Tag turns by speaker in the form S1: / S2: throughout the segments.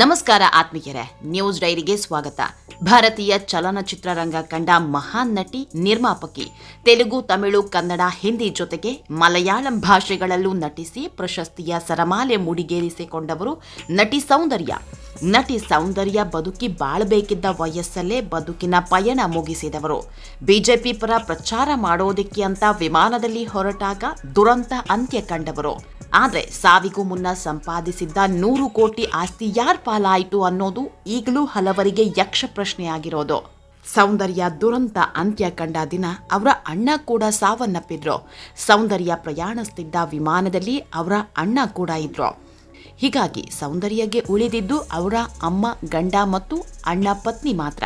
S1: ನಮಸ್ಕಾರ ಆತ್ಮೀಯರೇ, ನ್ಯೂಸ್ ಡೈರಿಗೆ ಸ್ವಾಗತ. ಭಾರತೀಯ ಚಲನಚಿತ್ರರಂಗ ಕಂಡ ಮಹಾನ್ ನಟಿ ನಿರ್ಮಾಪಕಿ, ತೆಲುಗು, ತಮಿಳು, ಕನ್ನಡ, ಹಿಂದಿ ಜೊತೆಗೆ ಮಲಯಾಳಂ ಭಾಷೆಗಳಲ್ಲೂ ನಟಿಸಿ ಪ್ರಶಸ್ತಿಯ ಸರಮಾಲೆ ಮುಡಿಗೇರಿಸಿಕೊಂಡವರು ನಟಿ ಸೌಂದರ್ಯ. ನಟಿ ಸೌಂದರ್ಯ ಬದುಕಿ ಬಾಳಬೇಕಿದ್ದ ವಯಸ್ಸಲ್ಲೇ ಬದುಕಿನ ಪಯಣ ಮುಗಿಸಿದವರು. ಬಿಜೆಪಿ ಪರ ಪ್ರಚಾರ ಮಾಡೋದಕ್ಕೆ ಅಂತ ವಿಮಾನದಲ್ಲಿ ಹೊರಟಾಗ ದುರಂತ ಅಂತ್ಯ ಕಂಡವರು. ಆದ್ರೆ ಸಾವಿಗೂ ಮುನ್ನ ಸಂಪಾದಿಸಿದ್ದ ನೂರು ಕೋಟಿ ಆಸ್ತಿ ಯಾರ್ ಪಾಲಾಯಿತು ಅನ್ನೋದು ಈಗಲೂ ಹಲವರಿಗೆ ಯಕ್ಷ ಪ್ರಶ್ನೆಯಾಗಿರೋದು. ಸೌಂದರ್ಯ ದುರಂತ ಅಂತ್ಯ ಕಂಡ ದಿನ ಅವರ ಅಣ್ಣ ಕೂಡ ಸಾವನ್ನಪ್ಪಿದ್ರು. ಸೌಂದರ್ಯ ಪ್ರಯಾಣಿಸ್ತಿದ್ದ ವಿಮಾನದಲ್ಲಿ ಅವರ ಅಣ್ಣ ಕೂಡ ಇದ್ರು. ಹೀಗಾಗಿ ಸೌಂದರ್ಯಗೆ ಉಳಿದಿದ್ದು ಅವರ ಅಮ್ಮ, ಗಂಡ ಮತ್ತು ಅಣ್ಣ ಪತ್ನಿ ಮಾತ್ರ.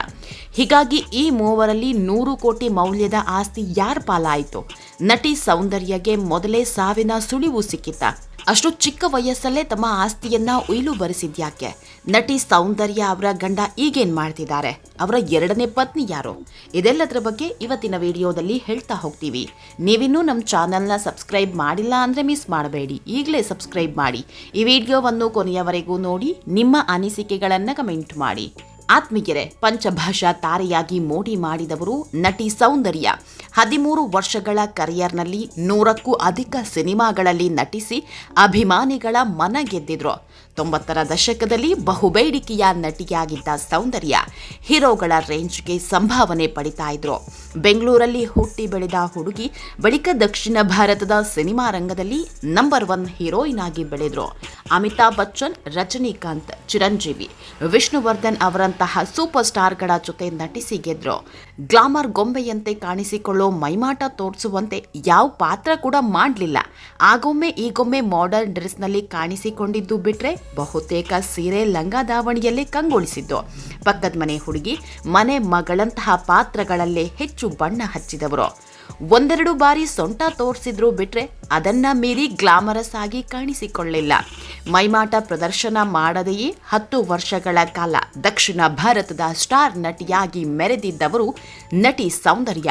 S1: ಹೀಗಾಗಿ ಈ ಮೂವರಲ್ಲಿ ನೂರು ಕೋಟಿ ಮೌಲ್ಯದ ಆಸ್ತಿ ಯಾರ ಪಾಲಾಯಿತು? ನಟಿ ಸೌಂದರ್ಯಗೆ ಮೊದಲೇ ಸಾವಿನ ಸುಳಿವು ಸಿಕ್ಕಿತ್ತ ಅಷ್ಟು ಚಿಕ್ಕ ವಯಸ್ಸಲ್ಲೇ ತಮ್ಮ ಆಸ್ತಿಯನ್ನ ಉಯಿಲು ಬರೆಸಿದ್ಯಾಕೆ? ನಟಿ ಸೌಂದರ್ಯ ಅವರ ಗಂಡ ಈಗೇನ್ ಮಾಡ್ತಿದ್ದಾರೆ? ಅವರ ಎರಡನೇ ಪತ್ನಿ ಯಾರು? ಇದೆಲ್ಲದರ ಬಗ್ಗೆ ಇವತ್ತಿನ ವಿಡಿಯೋದಲ್ಲಿ ಹೇಳ್ತಾ ಹೋಗ್ತೀವಿ. ನೀವಿನ್ನೂ ನಮ್ಮ ಚಾನಲ್ನ ಸಬ್ಸ್ಕ್ರೈಬ್ ಮಾಡಿಲ್ಲ ಅಂದ್ರೆ ಮಿಸ್ ಮಾಡಬೇಡಿ. ಈಗಲೇ ಸಬ್ಸ್ಕ್ರೈಬ್ ಮಾಡಿ. ಈ ವಿಡಿಯೋವನ್ನು ಕೊನೆಯವರೆಗೂ ನೋಡಿ, ನಿಮ್ಮ ಅನಿಸಿಕೆಗಳನ್ನು ಕಮೆಂಟ್ ಮಾಡಿ. ಆತ್ಮೀಯರೇ, ಪಂಚಭಾಷಾ ತಾರೆಯಾಗಿ ಮೋಡಿ ಮಾಡಿದವರು ನಟಿ ಸೌಂದರ್ಯ. ಹದಿಮೂರು ವರ್ಷಗಳ ಕರಿಯರ್ನಲ್ಲಿ ನೂರಕ್ಕೂ ಅಧಿಕ ಸಿನಿಮಾಗಳಲ್ಲಿ ನಟಿಸಿ ಅಭಿಮಾನಿಗಳ ಮನ ಗೆದ್ದಿದ್ರು. ತೊಂಬತ್ತರ ದಶಕದಲ್ಲಿ ಬಹುಬೇಡಿಕೆಯ ನಟಿಯಾಗಿದ್ದ ಸೌಂದರ್ಯ ಹೀರೋಗಳ ರೇಂಜ್ಗೆ ಸಂಭಾವನೆ ಪಡಿತಾ ಇದ್ರು. ಬೆಂಗಳೂರಲ್ಲಿ ಹುಟ್ಟಿ ಬೆಳೆದ ಹುಡುಗಿ ಬಳಿಕ ದಕ್ಷಿಣ ಭಾರತದ ಸಿನಿಮಾ ರಂಗದಲ್ಲಿ ನಂಬರ್ ಒನ್ ಹೀರೋಯಿನ್ ಆಗಿ ಬೆಳೆದ್ರು. ಅಮಿತಾಬ್ ಬಚ್ಚನ್, ರಜನಿಕಾಂತ್, ಚಿರಂಜೀವಿ, ವಿಷ್ಣುವರ್ಧನ್ ಅವರಂತಹ ಸೂಪರ್ ಸ್ಟಾರ್ಗಳ ಜೊತೆ ನಟಿಸಿ ಗೆದ್ರು. ಗ್ಲಾಮರ್ ಗೊಂಬೆಯಂತೆ ಕಾಣಿಸಿಕೊಳ್ಳೋ ಮೈಮಾಟ ತೋರಿಸುವಂತೆ ಯಾವ ಪಾತ್ರ ಕೂಡ ಮಾಡಲಿಲ್ಲ. ಆಗೊಮ್ಮೆ ಈಗೊಮ್ಮೆ ಮಾಡರ್ನ್ ಡ್ರೆಸ್ನಲ್ಲಿ ಕಾಣಿಸಿಕೊಂಡಿದ್ದು ಬಿಟ್ರೆ ಬಹುತೇಕ ಸೀರೆ ಲಂಗ ದಾವಣಿಯಲ್ಲೇ ಕಂಗೊಳಿಸಿದ್ದು. ಪಕ್ಕದ ಮನೆ ಹುಡುಗಿ, ಮನೆ ಮಗಳಂತಹ ಪಾತ್ರಗಳಲ್ಲೇ ಹೆಚ್ಚು ಬಣ್ಣ ಹಚ್ಚಿದವರು. ಒಂದೆರಡು ಬಾರಿ ಸೊಂಟ ತೋರಿಸಿದ್ರು ಬಿಟ್ರೆ ಅದನ್ನ ಮೀರಿ ಗ್ಲಾಮರಸ್ ಆಗಿ ಕಾಣಿಸಿಕೊಳ್ಳಿಲ್ಲ. ಮೈಮಾಟ ಪ್ರದರ್ಶನ ಮಾಡದೆಯೇ ಹತ್ತು ವರ್ಷಗಳ ಕಾಲ ದಕ್ಷಿಣ ಭಾರತದ ಸ್ಟಾರ್ ನಟಿಯಾಗಿ ಮೆರೆದಿದ್ದವರು ನಟಿ ಸೌಂದರ್ಯ.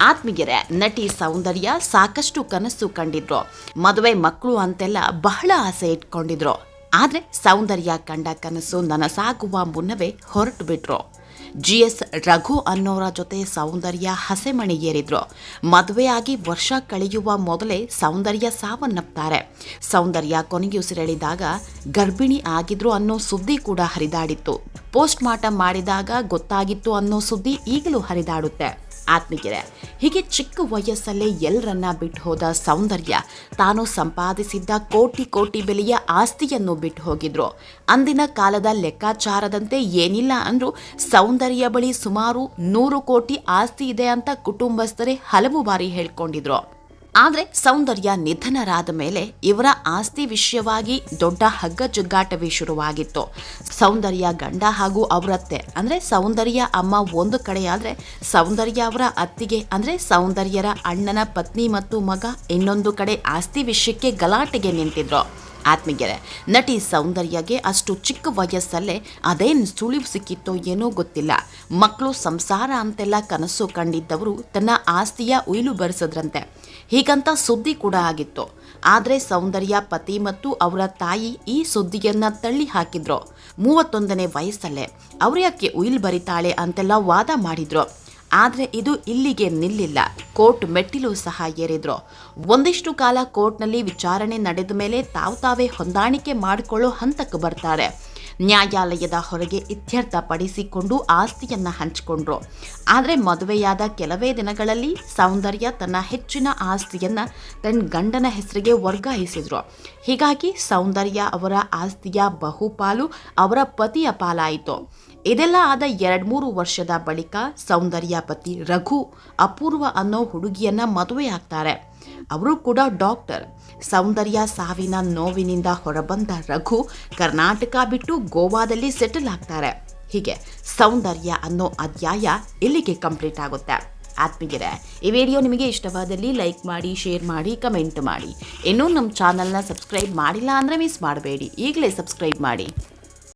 S1: ಆತ್ಮೀಯರೇ, ನಟಿ ಸೌಂದರ್ಯ ಸಾಕಷ್ಟು ಕನಸು ಕಂಡಿದ್ರು. ಮದುವೆ ಮಕ್ಕಳು ಅಂತೆಲ್ಲ ಬಹಳ ಆಸೆ ಇಟ್ಕೊಂಡಿದ್ರು. ಆದರೆ ಸೌಂದರ್ಯ ಕಂಡ ಕನಸು ನನಸಾಗುವ ಮುನ್ನವೇ ಹೊರಟು ಬಿಟ್ರು ಜಿ ಎಸ್ ರಘು ಅನ್ನೋರ ಜೊತೆ ಸೌಂದರ್ಯ ಹಸೆಮಣೆಗೇರಿದ್ರು ಮದುವೆಯಾಗಿ ವರ್ಷ ಕಳೆಯುವ ಮೊದಲೇ ಸೌಂದರ್ಯ ಸಾವನ್ನಪ್ತಾರೆ. ಸೌಂದರ್ಯ ಕೊನೆಯುಸಿರೆಳಿದಾಗ ಗರ್ಭಿಣಿ ಆಗಿದ್ರು ಅನ್ನೋ ಸುದ್ದಿ ಕೂಡ ಹರಿದಾಡಿತ್ತು. ಪೋಸ್ಟ್ ಮಾರ್ಟಮ್ ಮಾಡಿದಾಗ ಗೊತ್ತಾಗಿತ್ತು ಅನ್ನೋ ಸುದ್ದಿ ಈಗಲೂ ಹರಿದಾಡುತ್ತೆ. ಆತ್ಮೀಯರೇ, ಹೀಗೆ ಚಿಕ್ಕ ವಯಸ್ಸಲ್ಲೇ ಎಲ್ಲರನ್ನ ಬಿಟ್ಟು ಹೋದ ಸೌಂದರ್ಯ, ತಾನು ಸಂಪಾದಿಸಿದ್ದ ಕೋಟಿ ಕೋಟಿ ಬೆಲೆಯ ಆಸ್ತಿಯನ್ನು ಬಿಟ್ಟು ಹೋಗಿದ್ರು. ಅಂದಿನ ಕಾಲದ ಲೆಕ್ಕಾಚಾರದಂತೆ ಏನಿಲ್ಲ ಅಂದ್ರೂ, ಸೌಂದರ್ಯ ಬಳಿ ಸುಮಾರು ನೂರು ಕೋಟಿ ಆಸ್ತಿ ಇದೆ ಅಂತ ಕುಟುಂಬಸ್ಥರೇ ಹಲವು ಬಾರಿ ಹೇಳ್ಕೊಂಡಿದ್ರು. ಆದರೆ ಸೌಂದರ್ಯ ನಿಧನರಾದ ಮೇಲೆ ಇವರ ಆಸ್ತಿ ವಿಷಯವಾಗಿ ದೊಡ್ಡ ಹಗ್ಗ ಜುಗ್ಗಾಟವೇ ಶುರುವಾಗಿತ್ತು. ಸೌಂದರ್ಯ ಗಂಡ ಹಾಗೂ ಅವರತ್ತೆ, ಅಂದರೆ ಸೌಂದರ್ಯ ಅಮ್ಮ ಒಂದು ಕಡೆಯಾದರೆ ಸೌಂದರ್ಯ ಅವರ ಅತ್ತಿಗೆ, ಅಂದರೆ ಸೌಂದರ್ಯರ ಅಣ್ಣನ ಪತ್ನಿ ಮತ್ತು ಮಗ ಇನ್ನೊಂದು ಕಡೆ ಆಸ್ತಿ ವಿಷಯಕ್ಕೆ ಗಲಾಟೆಗೆ ನಿಂತಿದ್ರು. ಆತ್ಮೀಯರೇ, ನಟಿ ಸೌಂದರ್ಯಗೆ ಅಷ್ಟು ಚಿಕ್ಕ ವಯಸ್ಸಲ್ಲೇ ಅದೇನು ಸುಳಿವು ಸಿಕ್ಕಿತ್ತೋ ಏನೋ ಗೊತ್ತಿಲ್ಲ. ಮಕ್ಕಳು ಸಂಸಾರ ಅಂತೆಲ್ಲ ಕನಸು ಕಂಡಿದ್ದವರು ತನ್ನ ಆಸ್ತಿಯ ಉಯಿಲು ಬರೆಸಿದ್ರಂತೆ. ಹೀಗಂತ ಸುದ್ದಿ ಕೂಡ ಆಗಿತ್ತು. ಆದರೆ ಸೌಂದರ್ಯ, ಪತಿ ಮತ್ತು ಅವರ ತಾಯಿ ಈ ಸುದ್ದಿಯನ್ನು ತಳ್ಳಿ ಹಾಕಿದ್ರು. ಮೂವತ್ತೊಂದನೇ ವಯಸ್ಸಲ್ಲೇ. ಅವ್ರು ಉಯಿಲ್ ಬರಿತಾಳೆ ಅಂತೆಲ್ಲ ವಾದ ಮಾಡಿದ್ರು. ಆದರೆ ಇದು ಇಲ್ಲಿಗೆ ನಿಲ್ಲಿಲ್ಲ. ಕೋರ್ಟ್ ಮೆಟ್ಟಿಲು ಸಹ ಏರಿದ್ರು. ಒಂದಿಷ್ಟು ಕಾಲ ಕೋರ್ಟ್ನಲ್ಲಿ ವಿಚಾರಣೆ ನಡೆದ ಮೇಲೆ ತಾವು ತಾವೇ ಹೊಂದಾಣಿಕೆ ಮಾಡಿಕೊಳ್ಳೋ ಹಂತಕ್ಕೆ ಬರ್ತಾರೆ. ನ್ಯಾಯಾಲಯದ ಹೊರಗೆ ಇತ್ಯರ್ಥಪಡಿಸಿಕೊಂಡು ಆಸ್ತಿಯನ್ನು ಹಂಚಿಕೊಂಡ್ರು. ಆದರೆ ಮದುವೆಯಾದ ಕೆಲವೇ ದಿನಗಳಲ್ಲಿ ಸೌಂದರ್ಯ ತನ್ನ ಹೆಚ್ಚಿನ ಆಸ್ತಿಯನ್ನ ತನ್ನ ಗಂಡನ ಹೆಸರಿಗೆ ವರ್ಗಾಯಿಸಿದ್ರು. ಹೀಗಾಗಿ ಸೌಂದರ್ಯ ಅವರ ಆಸ್ತಿಯ ಬಹುಪಾಲು ಅವರ ಪತಿಯ ಪಾಲಾಯಿತು. ಇದೆಲ್ಲ ಆದ ಎರಡು ಮೂರು ವರ್ಷದ ಬಳಿಕ ಸೌಂದರ್ಯ ಪತಿ ರಘು ಅಪೂರ್ವ ಅನ್ನೋ ಹುಡುಗಿಯನ್ನ ಮದುವೆ ಆಗ್ತಾರೆ ಅವರು ಕೂಡ ಡಾಕ್ಟರ್. ಸೌಂದರ್ಯ ಸಾವಿನ ನೋವಿನಿಂದ ಹೊರಬಂದ ರಘು ಕರ್ನಾಟಕ ಬಿಟ್ಟು ಗೋವಾದಲ್ಲಿ ಸೆಟಲ್ ಆಗ್ತಾರೆ. ಹೀಗೆ ಸೌಂದರ್ಯ ಅನ್ನೋ ಅಧ್ಯಾಯ ಇಲ್ಲಿಗೆ ಕಂಪ್ಲೀಟ್ ಆಗುತ್ತೆ. ಆತ್ಮೀಗಿರೆ ಈ ವಿಡಿಯೋ ನಿಮಗೆ ಇಷ್ಟವಾದಲ್ಲಿ ಲೈಕ್ ಮಾಡಿ, ಶೇರ್ ಮಾಡಿ, ಕಮೆಂಟ್ ಮಾಡಿ. ಇನ್ನೂ ನಮ್ಮ ಚಾನಲ್ನ ಸಬ್ಸ್ಕ್ರೈಬ್ ಮಾಡಿಲ್ಲ ಅಂದರೆ ಮಿಸ್ ಮಾಡಬೇಡಿ. ಈಗಲೇ ಸಬ್ಸ್ಕ್ರೈಬ್ ಮಾಡಿ.